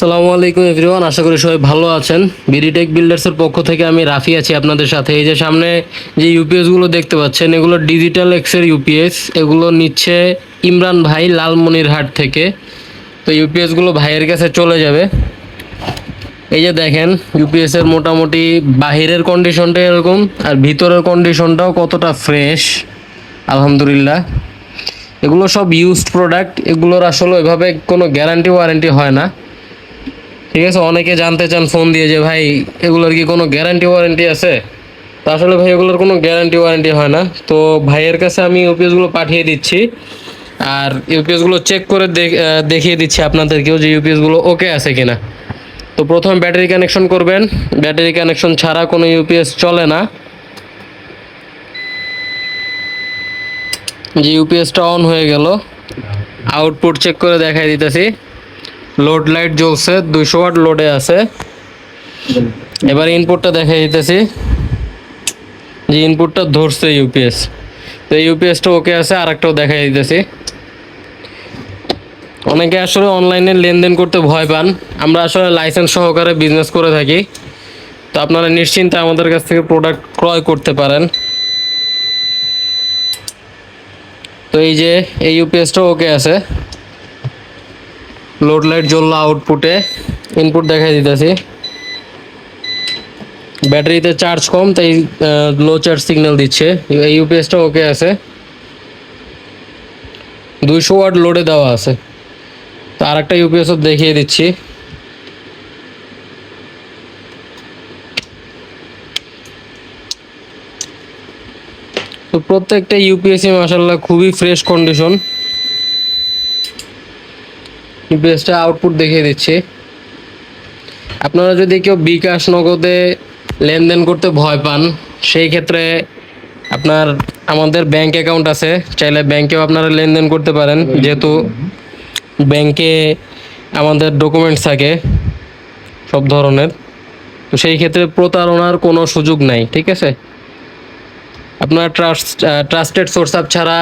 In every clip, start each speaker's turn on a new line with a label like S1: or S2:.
S1: সালামু আলাইকুম এভরিওয়ান, আশা করি সবাই ভালো আছেন। বিডিটেক বিল্ডার্সের পক্ষ থেকে আমি রাফি আছি আপনাদের সাথে। এই যে সামনে যে ইউপিএসগুলো দেখতে পাচ্ছেন, এগুলো ডিজিটাল এক্সের ইউপিএস এগুলো নিচ্ছে ইমরান ভাই লালমনিরহাট থেকে। তো ইউপিএসগুলো ভাইয়ের কাছে চলে যাবে। এই যে দেখেন ইউপিএস এর মোটামুটি বাহিরের কন্ডিশনটা এরকম, আর ভিতরের কন্ডিশনটাও কতটা ফ্রেশ আলহামদুলিল্লাহ। এগুলো সব ইউজড প্রোডাক্ট এগুলোর আসলে ওইভাবে কোনো গ্যারান্টি ওয়ারেন্টি হয় না। ঠিক আছে, অনেকে জানতে চান ফোন দিয়ে যে, ভাই, এগুলোর কি কোনো গ্যারান্টি ওয়ারেন্টি আছে? তো আসলে ভাই, এগুলোর কোনো গ্যারান্টি ওয়ারেন্টি হয় না। তো ভাইয়ের কাছে আমি ইউপিএসগুলো পাঠিয়ে দিচ্ছি। আর ইউপিএসগুলো চেক করে দেখিয়ে দিচ্ছি আপনাদেরকেও যে ইউপিএসগুলো ওকে আছে কিনা। তো প্রথমে ব্যাটারি কানেকশন করবেন। ব্যাটারি কানেকশন ছাড়া কোনো ইউপিএস চলে না। যে ইউপিএসটা অন হয়ে গেল। আউটপুট চেক করে দেখাই দিতেছি। লোড লাইট জ্বলছে, দুইশো ওয়াট লোডে আছে। এবার ইনপুটটা দেখা দিতেছি। যে ইনপুটটা ধরছে ইউপিএস তো ইউপিএসটা ওকে আছে আর একটাও দেখা দিতেছি। অনেকে আসলে অনলাইনে লেনদেন করতে ভয় পান। আমরা আসলে লাইসেন্স সহকারে বিজনেস করে থাকি। তো আপনারা নিশ্চিন্তে আমাদের কাছ থেকে প্রোডাক্ট ক্রয় করতে পারেন। তো এই যে, এই ইউপিএসটা ওকে আছে। লোড লাইট জ্বললো আউটপুটে ইনপুট দেখাই দিতেছি। ব্যাটারিতে চার্জ কম, তাই লো চার্জ সিগন্যাল দিচ্ছে। ইউপিএসটা ওকে আছে। দুইশো ওয়াট লোডে দেওয়া আছে। তো আর একটা ইউপিএসও দেখিয়ে দিচ্ছি। তো প্রত্যেকটা ইউপিএসি মাসাল্লাহ খুবই ফ্রেশ কন্ডিশন ইউপিএসটা আউটপুট দেখিয়ে দিচ্ছি। আপনারা যদি কেউ বিকাশ নগদে লেনদেন করতে ভয় পান, সেই ক্ষেত্রে আপনার আমাদের ব্যাংক অ্যাকাউন্ট আছে। চাইলে ব্যাংকেও আপনারা লেনদেন করতে পারেন, যেহেতু ব্যাংকে আমাদের ডকুমেন্টস থাকে, সব ধরনের। তো সেই ক্ষেত্রে প্রতারণার কোনো সুযোগ নাই, ঠিক আছে? আপনার ট্রাস্ট ট্রাস্টেড সোর্স আপ ছাড়া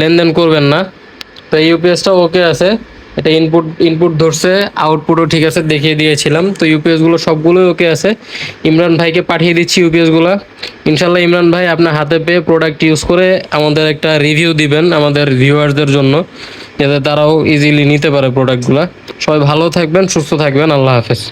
S1: লেনদেন করবেন না। তো ইউপিএসটা ওকে আছে। এটা ইনপুট ইনপুট ধরছে আউটপুটও ঠিক আছে, দেখিয়ে দিয়েছিলাম। তো ইউপিএসগুলো সবগুলোই ওকে আছে। ইমরান ভাইকে পাঠিয়ে দিচ্ছি ইউপিএসগুলো। ইনশাল্লাহ ইমরান ভাই আপনার হাতে পেয়ে প্রোডাক্ট ইউজ করে আমাদের একটা রিভিউ দিবেন আমাদের ভিউয়ারদের জন্য, যাতে তারাও ইজিলি নিতে পারে প্রোডাক্টগুলো সবাই ভালো থাকবেন, সুস্থ থাকবেন, আল্লাহ হাফেজ।